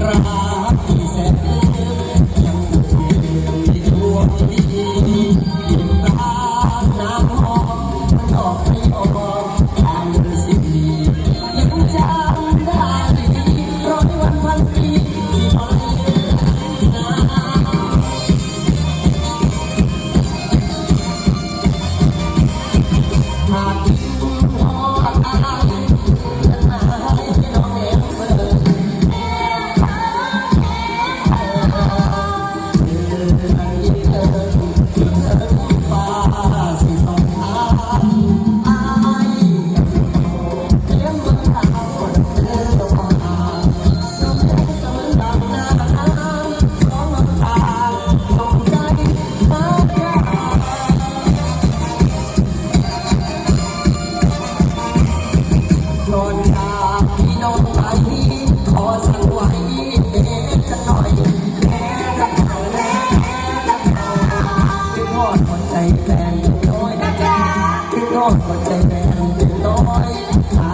ra นี้เใจแฟนน้อยนะจ๊ะน้อยหัวใจแฟนน้อย